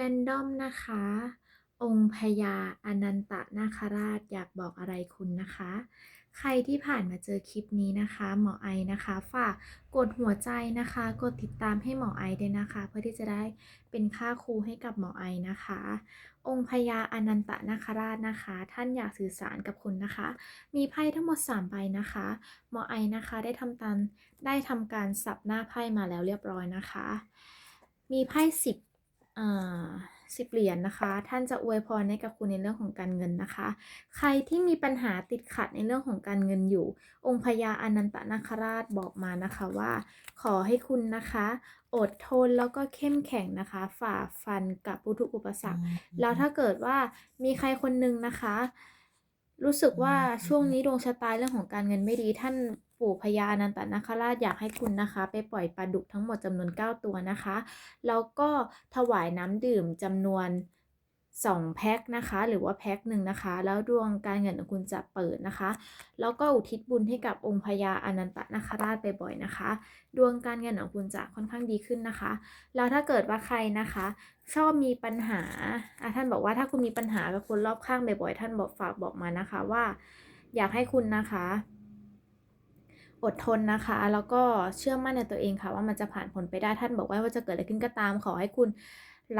แรนดอมนะคะ องค์พญาอนันตนาคราชอยากบอกอะไรคุณนะคะ ใครที่ผ่านมาเจอคลิปนี้นะคะหมอไอนะคะฝากกดหัวใจนะคะ กดติดตามให้หมอไอด้วยนะคะ เพื่อที่จะได้เป็นค่าครูให้กับหมอไอนะคะ องค์พญาอนันตนาคราชนะคะ ท่านอยากสื่อสารกับคุณนะคะ มีไพ่ทั้งหมด3ใบนะคะหมอไอนะคะได้ทำตามได้ทำการสับหน้าไพ่มาแล้วเรียบร้อยนะคะ มีไพ่สิบ สิบเหรียญนะคะ ท่านจะอวยพรให้กับคุณในเรื่องของการเงินนะคะ ใครที่มีปัญหาติดขัดในเรื่องของการเงินอยู่ องค์พญาอนันตนาคราชบอกมานะคะว่า ขอให้คุณนะคะ อดทนแล้วก็เข้มแข็งนะคะ ฝ่าฟันกับทุกๆอุปสรรค แล้วถ้าเกิดว่ามีใครคนหนึ่งนะคะ รู้สึกว่าช่วงนี้ดวงชะตาเรื่องของการเงินไม่ดีท่าน ปู่พญาอนันตนาคราชอยากให้คุณนะคะ ไปปล่อยปลาดุกทั้งหมดจำนวน 9 ตัวนะคะ แล้วก็ถวายน้ำดื่มจำนวน2แพ็คนะคะ หรือว่าแพ็คหนึ่งนะคะ แล้วดวงการเงินของคุณจะเปิดนะคะ แล้วก็อุทิศบุญให้กับองค์พญาอนันตนาคราชไปบ่อยนะคะ ดวงการเงินของคุณจะค่อนข้างดีขึ้นนะคะ แล้วถ้าเกิดว่าใครนะคะ ชอบมีปัญหาท่านบอกว่าถ้าคุณมีปัญหากับคนรอบข้างบ่อยๆท่านบอกฝากบอกมานะคะว่า อยากให้คุณนะคะ อดทนนะคะ แล้วก็เชื่อมั่นในตัวเองค่ะว่ามันจะผ่านผลไปได้ท่านบอกว่าว่าจะเกิดอะไรขึ้นก็ตามขอให้คุณ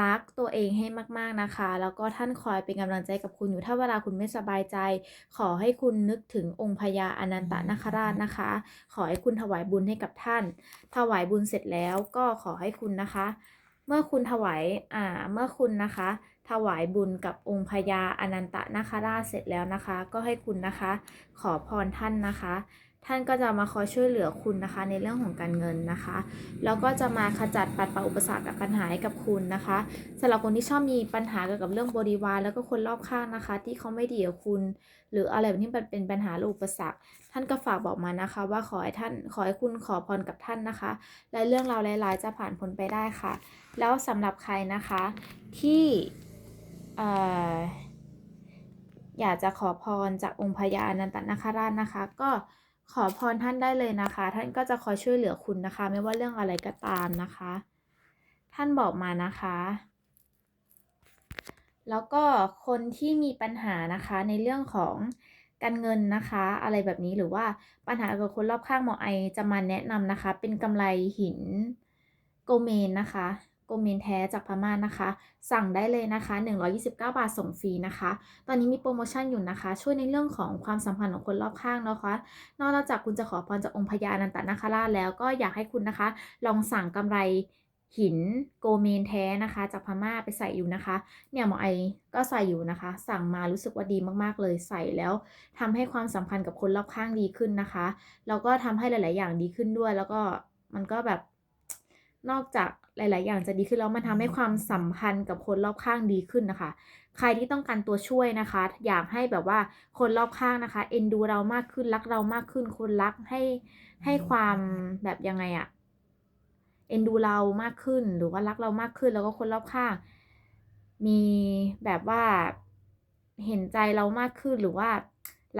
รักตัวเองให้มากๆนะคะ แล้วก็ท่านคอยเป็นกำลังใจกับคุณอยู่ถ้าเวลาคุณไม่สบายใจ ขอให้คุณนึกถึงองค์พญาอนันตนาคราชนะคะ ขอให้คุณถวายบุญให้กับท่าน ถวายบุญเสร็จแล้วก็ขอให้คุณนะคะ เมื่อคุณถวายอ่าเมื่อคุณนะคะ ถวายบุญกับองค์พญาอนันตนาคราชเสร็จแล้วนะคะ ก็ให้คุณนะคะ ขอพรท่านนะคะ ท่านก็จะมาคอยช่วยเหลือคุณนะคะในเรื่องของการเงินนะคะ แล้วก็จะมาขจัดปัดเป่าอุปสรรคกับปัญหาให้กับคุณนะคะสำหรับคนที่ชอบมีปัญหาเกี่ยวกับเรื่องบริวารแล้วก็คนรอบข้างนะคะ ที่เขาไม่ดีกับคุณ หรืออะไรแบบนี้มันเป็นปัญหาหรืออุปสรรค ท่านก็ฝากบอกมานะคะ ว่าขอให้ท่านขอให้คุณขอพรกับท่านนะคะ และเรื่องราวร้ายๆจะผ่านพ้นไปได้ค่ะ แล้วสำหรับใครนะคะที่เอ่ออยากจะขอพรจากองค์พญาอนันตนาคราชนะคะ ก็ ขอพรท่านได้เลยนะคะ ท่านก็จะคอยช่วยเหลือคุณนะคะ ไม่ว่าเรื่องอะไรก็ตามนะคะ ท่านบอกมานะคะ แล้วก็คนที่มีปัญหานะคะในเรื่องของการเงินนะคะ อะไรแบบนี้หรือว่าปัญหากับคนรอบข้างหมอไอจะมาแนะนำนะคะ เป็นกำไรหินโกเมนนะคะ โกเมนแท้จากพม่านะคะ สั่งได้เลยนะคะ 129 บาทส่งฟรีนะคะ ตอนนี้มีโปรโมชั่นอยู่นะคะ ช่วยในเรื่องของความสัมพันธ์ของคนรอบข้างนะคะ นอกจากคุณจะขอพรจากองค์พญาอนันตนาคราชแล้วก็อยากให้คุณนะคะ ลองสั่งกำไรหินโกเมนแท้นะคะ จากพม่าไปใส่อยู่นะคะ เนี่ยหมอไอก็ใส่อยู่นะคะ สั่งมารู้สึกว่าดีมากๆเลยใส่แล้วทำให้ความสัมพันธ์กับคนรอบข้างดีขึ้นนะคะแล้วก็ทำให้หลาย ๆ อย่างดีขึ้นด้วย แล้วก็มันก็แบบนอกจาก หลาย ๆ อย่างจะดีขึ้นแล้วมันทำให้ความสัมพันธ์กับคนรอบข้างดีขึ้นนะคะ ใครที่ต้องการตัวช่วยนะคะ อยากให้แบบว่าคนรอบข้างนะคะเอ็นดูเรามากขึ้นรักเรามากขึ้น คนรักให้ให้ความแบบยังไงอะเอ็นดูเรามากขึ้นหรือว่ารักเรามากขึ้นแล้วก็คนรอบข้าง มีแบบว่าเห็นใจเรามากขึ้นหรือว่า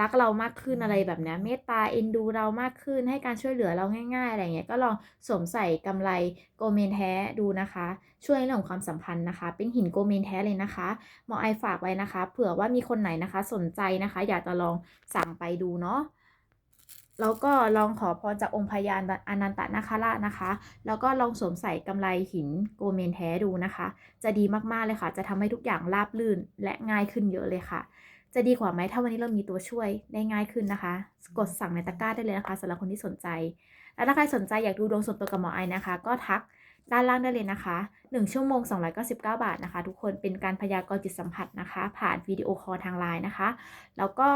รักเรามากขึ้นอะไรแบบเนี้ยเมตตาเอ็นดูเรามากขึ้นให้การช่วยเหลือเราง่าย ๆ อะไรเงี้ยก็ลองสวมใส่กำไรโกเมนแท้ดูนะคะ ช่วยในเรื่องของความสัมพันธ์นะคะ เป็นหินโกเมนแท้เลยนะคะหมอไอฝากไว้นะคะ เผื่อว่ามีคนไหนนะคะสนใจนะคะ อยากจะลองสั่งไปดูเนาะ แล้วก็ลองขอพรจากองค์พญาอนันตนาคราชนะคะ แล้วก็ลองสวมใส่กำไรหินโกเมนแท้ดูนะคะ จะดีมากๆเลยค่ะ จะทำให้ทุกอย่างราบรื่นและง่ายขึ้นเยอะเลยค่ะ จะดีกว่าไหมถ้าวันนี้เรามีตัวช่วยได้ง่ายขึ้นนะคะ กดสั่งในตะกร้าได้เลยนะคะสำหรับคนที่สนใจ แล้วถ้าใครสนใจอยากดูดวงส่วนตัวกับหมอไอนะคะ ก็ทักด้านล่างได้เลยนะคะ 1 ชั่วโมง 299 บาทนะคะ ทุกคนเป็นการพยากรณ์จิตสัมผัสนะคะ ผ่านวิดีโอคอลทางไลน์นะคะ แล้วก็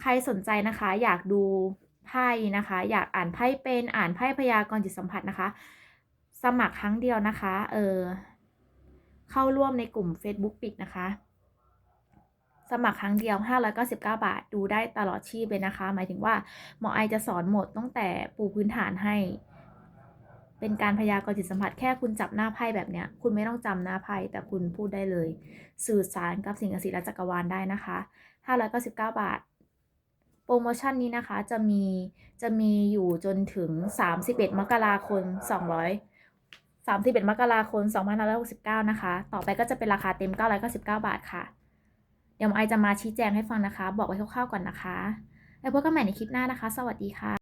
ใครสนใจนะคะ อยากดู ไพ่นะคะ อยากอ่านไพ่เป็นอ่านไพ่พยากรณ์จิตสัมผัสนะคะ สมัครครั้งเดียวนะคะเออเข้าร่วมในกลุ่ม Facebook ปิดนะคะ สมัครครั้งเดียว 599 บาทดูได้ตลอดชีพเลยนะคะ หมายถึงว่าหมอไอจะสอนหมดตั้งแต่ปูพื้นฐานให้ เป็นการพยากรณ์จิตสัมผัสแค่คุณจับหน้าไพ่แบบเนี้ย คุณไม่ต้องจำหน้าไพ่แต่คุณพูดได้เลย สื่อสารกับสิ่งศักดิ์สิทธิ์และจักรวาลได้นะคะ 599 บาท โปรโมชั่นนี้นะคะจะมีจะมีอยู่จนถึง 31 มกราคม 200 31 มกราคม2569 นะคะ ต่อไปก็จะเป็นราคาเต็ม 999 บาทค่ะ เดี๋ยวไอจะมาชี้แจงให้ฟังนะคะ บอกไว้คร่าวๆก่อนนะคะ แล้วพบกันใหม่ในคลิปหน้านะคะ สวัสดีค่ะ